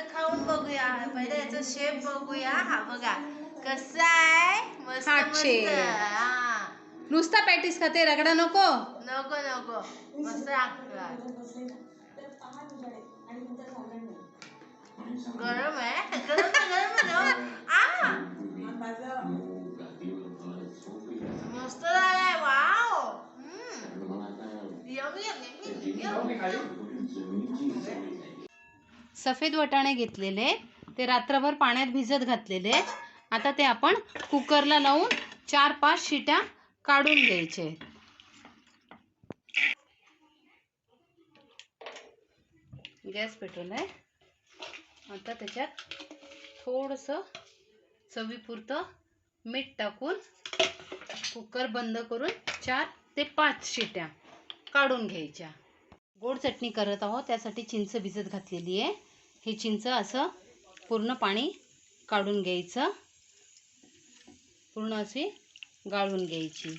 आता खाऊन बघूया. पहिले याचा शेप बघूया. हा बघा. कसा आहे? मस्त. हा. नुसता पॅटीस खाते रगडा नको. नको नको. मस्त लागतात गरम आहे. गरम आहे, गरम आहे ना? आ! मस्त झालाय. वाव. यमी सफेद वटाणे घेतलेले ते रात्रभर पाण्यात भिजत घातलेले आता ते आपण कुकरला लावून चार पाच शिट्या काढून घ्यायचे गॅस पेटवलाय आता त्याच्यात थोडंसं चवीपुरतं मीठ टाकून कुकर बंद करून चार ते पाच शिट्या काढून घ्यायच्या. गोड चटणी करत आहोत. त्यासाठी चिंच भिजत घातलेली आहे. ही चिंच असं पूर्ण पाणी काढून घ्यायचं. पूर्ण अशी गाळून घ्यायची.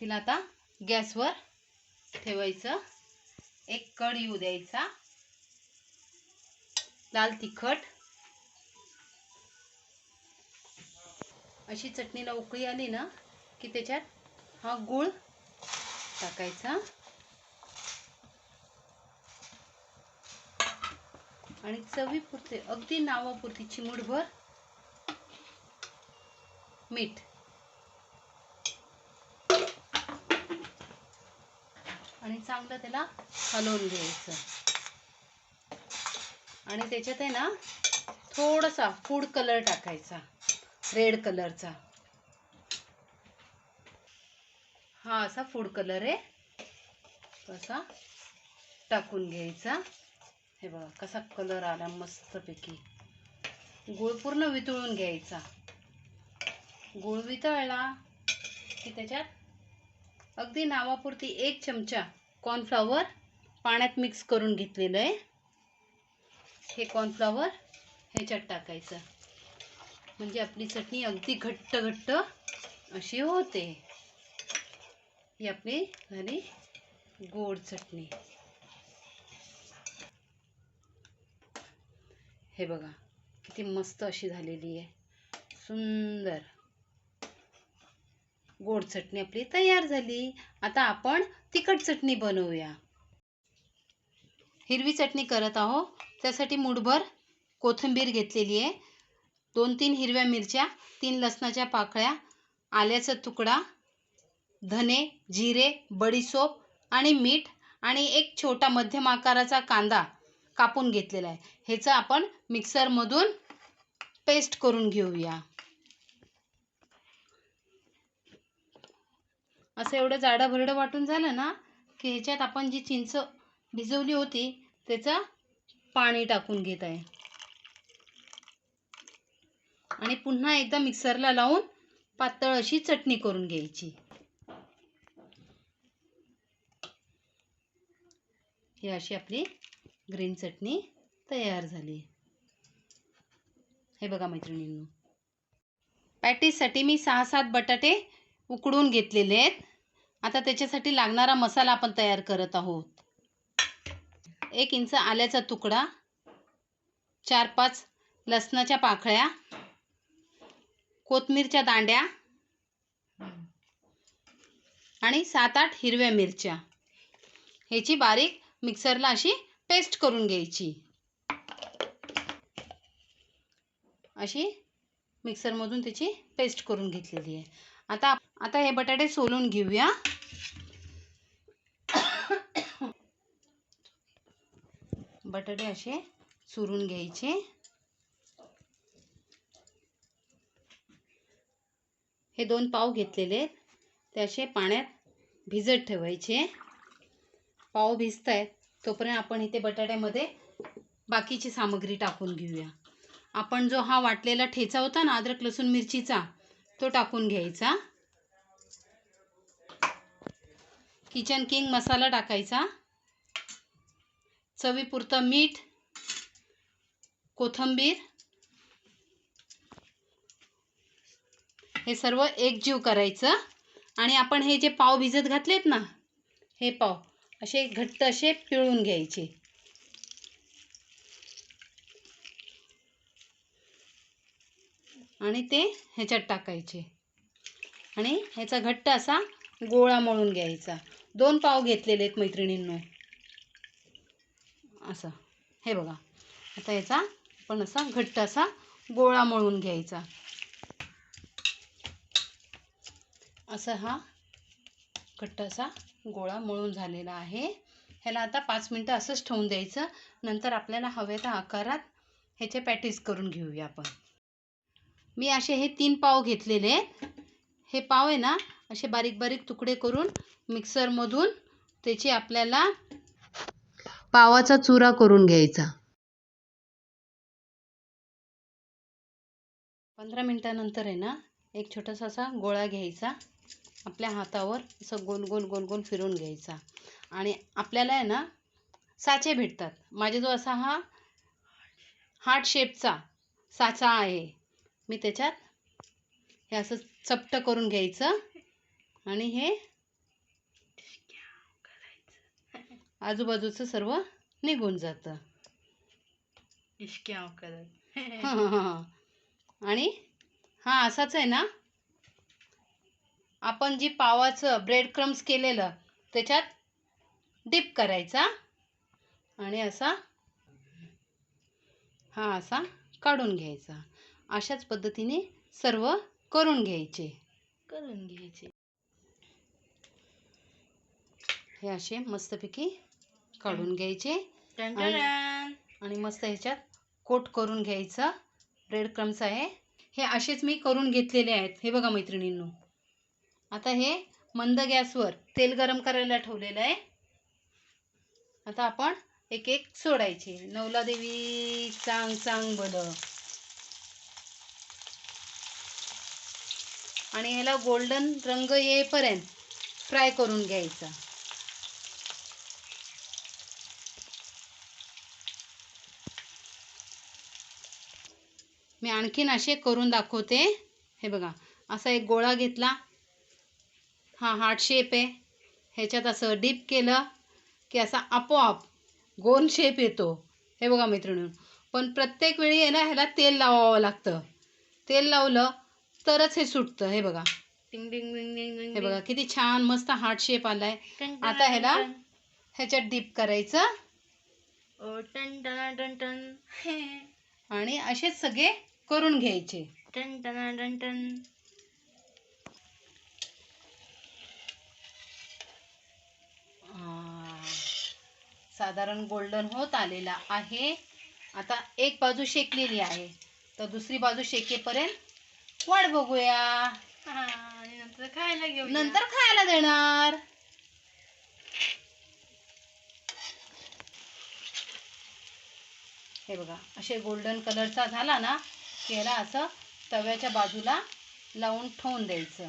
तिला आता गॅसवर ठेवायचं. एक कड येऊ द्यायचा. लाल तिखट. अशी चटणीला उकळी आली ना की त्याच्यात हा गूळ टाकायचा. आणि चवीपुरते अगदी नावापुरती चिमूटभर मीठ. आणि चांगलं त्याला हलवून घ्यायचं. आणि त्याच्यात आहे ना थोडासा फूड कलर टाकायचा रेड कलरचा हा असा फूड कलर आहे. असा टाकून घ्यायचा. हे बघा कसा कलर आला मस्तपैकी. गुळ पूर्ण वितळून घ्यायचा. गुळ वितळला की त्याच्यात अगदी नावापुरती एक चमचा कॉर्नफ्लॉवर पाण्यात मिक्स करून घेतलेलं आहे. हे कॉर्नफ्लॉवर ह्याच्यात टाकायचं. म्हणजे आपली चटणी अगदी घट्ट घट्ट अशी होते. ही आपली झाली गोड चटणी. हे बघा किती मस्त अशी झालेली आहे. सुंदर. गोड चटणी आपली तयार झाली. आता आपण तिखट चटणी बनवूया. हिरवी चटणी करत आहो त्यासाठी मुठभर कोथिंबीर घेतलेली आहे. दोन तीन हिरव्या मिरच्या तीन लसणाच्या पाकळ्या आल्याचा तुकडा धने जिरे बडीसोप आणि मीठ आणि एक छोटा मध्यम आकाराचा कांदा कापून घेतलेला आहे. ह्याचं आपण मिक्सरमधून पेस्ट करून घेऊया. असं एवढं जाडं भरडं वाटून झालं ना की ह्याच्यात आपण जी चिंच भिजवली होती त्याचं पाणी टाकून घेत आहे. आणि पुन्हा एकदा मिक्सरला लावून पातळ अशी चटणी करून घ्यायची. ही अशी आपली ग्रीन चटणी तयार झाली. हे बघा मैत्रिणींनो. पॅटीसाठी मी सहा सात बटाटे उकडून घेतलेले आहेत. आता त्याच्यासाठी लागणारा मसाला आपण तयार करत आहोत. एक इंच आल्याचा तुकडा चार पाच लसणाच्या पाकळ्या कोथमीरच्या दांड्या आणि सात आठ हिरव्या मिरच्या. ह्याची बारीक मिक्सरला अशी पेस्ट करून घ्यायची. अशी मिक्सरमधून त्याची पेस्ट करून घेतलेली आहे. आता आता हे बटाटे सोलून घेऊया. बटाटे असे सुरून घ्यायचे. हे दोन पाव घेतलेले आहेत. ते असे पाण्यात भिजत ठेवायचे. पाव भिजत आहेत तोपर्यंत आपण इथे बटाट्यामध्ये बाकीची सामग्री टाकून घेऊया. आपण जो हा वाटलेला ठेचा होता ना अद्रक लसूण मिरचीचा तो टाकून घ्यायचा. किचन किंग मसाला टाकायचा. चवीपुरतं मीठ कोथिंबीर. हे सर्व एकजीव करायचं. आणि आपण हे जे पाव भिजत घातलेत ना हे पाव. असे घट्ट असे पिळून घ्यायचे. आणि ते ह्याच्यात टाकायचे. आणि ह्याचा घट्ट असा गोळा मळून घ्यायचा. दोन पाव घेतलेले आहेत मैत्रिणींनो. असं. हे बघा. आता ह्याचा पण असा घट्ट असा गोळा मळून घ्यायचा. असा हा घट्ट असा गोळा मळून झालेला आहे. ह्याला आता पाच मिनटं असंच ठेवून द्यायचं. नंतर आपल्याला हव्या त्या आकारात ह्याचे पॅटीस करून घेऊया आपण. मी असे हे तीन पाव घेतलेले. आहेत हे पाव आहे ना असे बारीक बारीक तुकडे करून मिक्सरमधून त्याची आपल्याला पावाचा चुरा करून घ्यायचा. पंधरा मिनटानंतर आहे ना एक छोटासा असा गोळा घ्यायचा. आपल्या हातावर असं गोल गोल गोल गोल फिरवून घ्यायचा. आणि आपल्याला आहे ना साचे भेटतात. माझ्याजवळ असा हा हार्ट शेपचा साचा आहे मी त्याच्यात हे असं चपटं करून घ्यायचं आणि हे आजूबाजूचं सर्व निघून जातं. हं, हं, हं. आणि हा असाच आहे ना आपण जी पावाचं ब्रेड क्रम्स केलेलं त्याच्यात डिप करायचा. आणि असा हा असा काढून घ्यायचा. अशाच पद्धतीने सर्व करून घ्यायचे. करून घ्यायचे. हे असे मस्तपैकी काढून घ्यायचे. आणि मस्त ह्याच्यात कोट करून घ्यायचं. ब्रेड क्रम्स आहे. हे असेच मी करून घेतलेले आहेत. हे बघा मैत्रिणींनो. आता हे मंद गॅसवर तेल गरम करायला ठेवलेलं आहे. आता आपण एक एक सोडायचे. नवला देवी चांग चांग बल. आणि ह्याला गोल्डन रंग येईपर्यंत फ्राय करून घ्यायचा. मी आणखीन असे करून दाखवते. हे बघा असा एक गोळा घेतला. हा हार्ट शेप आहे. ह्याच्यात असं डीप केलं की असा आपोआप गोल शेप येतो. हे बघा मैत्रिणी पण प्रत्येक वेळी आहे ना ह्याला तेल लावावं लागतं. तेल लावलं तरच हे सुटतं. हे बघा. डिंग डिंग डिंग डिंग डिंग हे बघा किती छान मस्त हार्ट शेप आलाय. टन टन आता ह्याला टन. ह्याच्यात डीप करायचं. ओ टन टन टन टन आणि असेच सगळे करून घ्यायचे. टन टन टन टन साधारण गोल्डन होत आलेला आहे. आता एक बाजू शेकलेली आहे. तर दुसरी बाजू शेकेपर्यंत वाट बघूया. आणि नंतर खायला घेऊ नंतर खायला देणार. हे बघा असे गोल्डन कलरचा झाला ना की याला असं तव्याच्या बाजूला लावून ठेवून द्यायचं.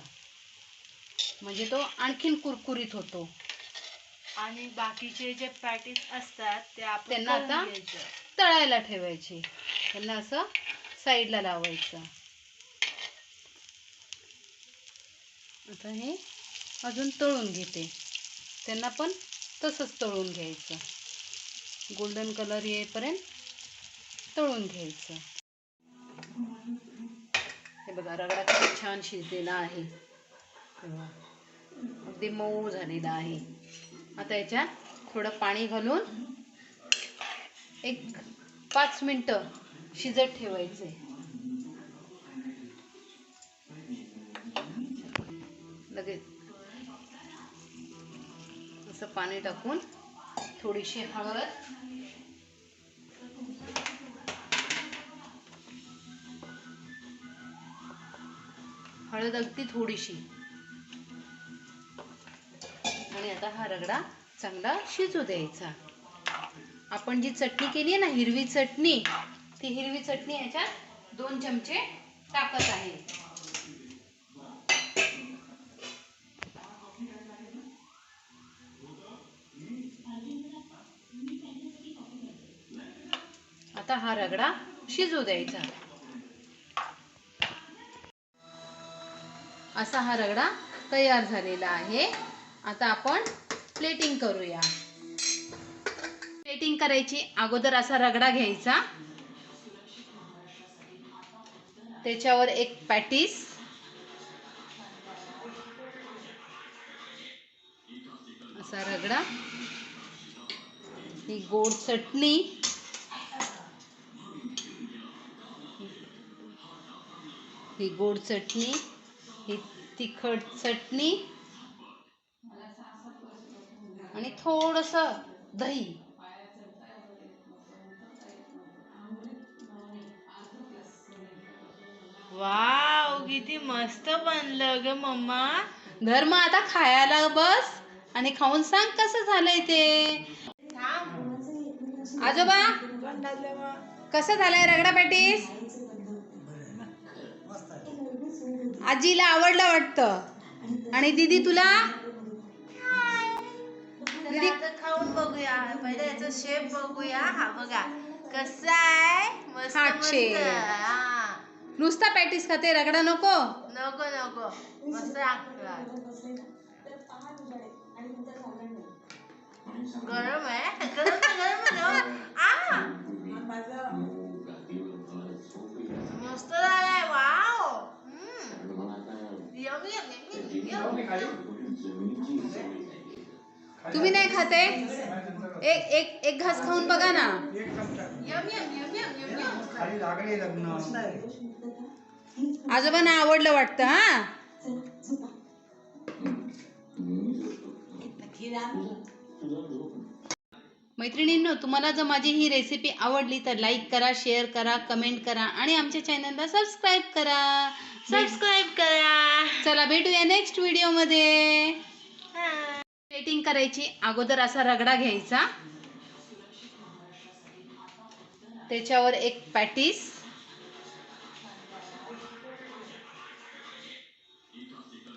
म्हणजे तो आणखीन कुरकुरीत होतो. आणि बाकीचे जे पॅटीस असतात ते आपण त्यांना आता. तळायला ठेवायची. त्यांना असं साईडला लावायचं. आता हे अजून तळून घेते. त्यांना पण तसंच तळून घ्यायचं. गोल्डन कलर येईपर्यंत तळून घ्यायचं. हे बघा रगडा किती छान शिजलेला आहे. अगदी मऊ झालेला आहे. आता याच्यात थोडं पाणी घालून एक पाच मिनटं शिजत ठेवायचे. लगेच. असं पाणी टाकून थोडीशी हळद. हळद अगदी थोडीशी. आता हा रगडा चांगला शिजू द्यायचा. आपण जी चटणी केली आहे ना हिरवी चटणी ती हिरवी चटणी याच्यात दोन चमचे टाकत आहे. आता हा रगडा शिजू द्यायचा. असा हा रगडा तयार झालेला आहे. आता आपण प्लेटिंग करूया. प्लेटिंग करायची अगोदर असा रगडा घ्यायचा. त्याच्यावर एक पॅटीस. असा रगडा. ही गोड चटणी. ही गोड चटणी. ही तिखट चटणी. थोडस दही. वाव किती मस्त बनलं ग मम्मा. धर्म आता खायला बस आणि खाऊन सांग कसं झालंय ते. आजोबा कसं झालंय रगडा पॅटीस? आजीला आवडलं वाटतं. आणि दीदी तुला? दीदी आता खाऊन बघूया पहिले याचा शेप बघूया. हा बघा. कसा आहे? मस्त हा. हा. नुसता पॅटीस खाते रगडा नको. नको नको. मस्त लागतं गरम आहे. गरम आहे, गरम आहे ना. आ! मस्त झालाय वाव. यम तुम्ही नाही खाते? एक एक एक घास खाऊन बघा ना. आजोबांना आवडलं वाटतं हा? मैत्रिणींनो तुम्हाला जर माझी ही रेसिपी आवडली तर लाईक करा शेअर करा कमेंट करा आणि आमच्या चॅनलला सबस्क्राईब करा. सबस्क्राईब करा. चला भेटूया नेक्स्ट व्हिडिओमध्ये. सेटिंग करायची. अगोदर असा रगडा घ्यायचा. त्याच्यावर एक पॅटीस.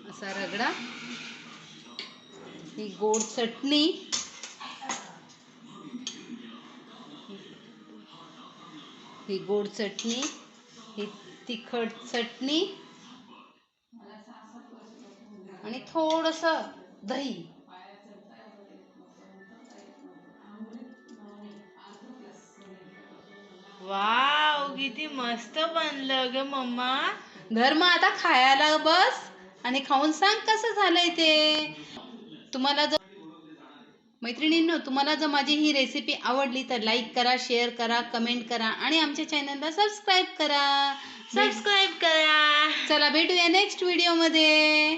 असा रगडा. ही गोड चटणी. ही गोड चटणी. ही तिखट चटणी. आणि थोडस दही. वाव किती मस्त बनलं ग मम्मा. धर्म आता खायला बस आणि खाऊन सांग कसं झालंय ते. तुम्हाला जर मैत्रिणींनो तुम्हाला जर माझी ही रेसिपी आवडली तर लाईक करा शेअर करा कमेंट करा आणि आमच्या चॅनलला सबस्क्राईब करा. सबस्क्राईब करा. चला भेटूया नेक्स्ट व्हिडिओमध्ये